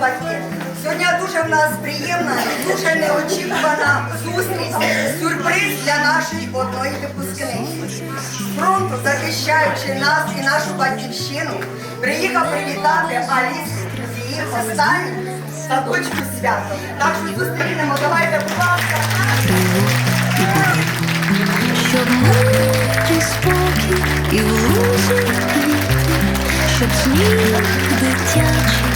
батьки. Сьогодні дуже в нас приємна, дуже неочікувана зустріч, сюрприз для нашої одної випускниці. Фронту, захищаючи нас і нашу батьківщину, приїхав привітати Алісу з її останнім садочку святом. Так що зустрінемо, давайте, будь ласка. Щоб і спокій і в лузі щоб сміх дитячий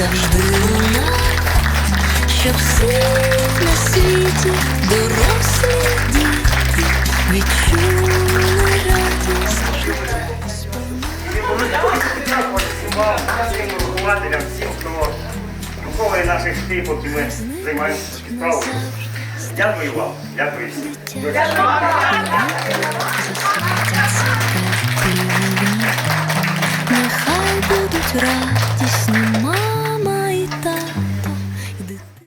Завжди лунав. Щоб всі на світі дорослі діти відчули радість. Всім хто виховує наших дітей, поки ми займаємося справою. Дякую вам, дякую всім. Нехай будуть радісні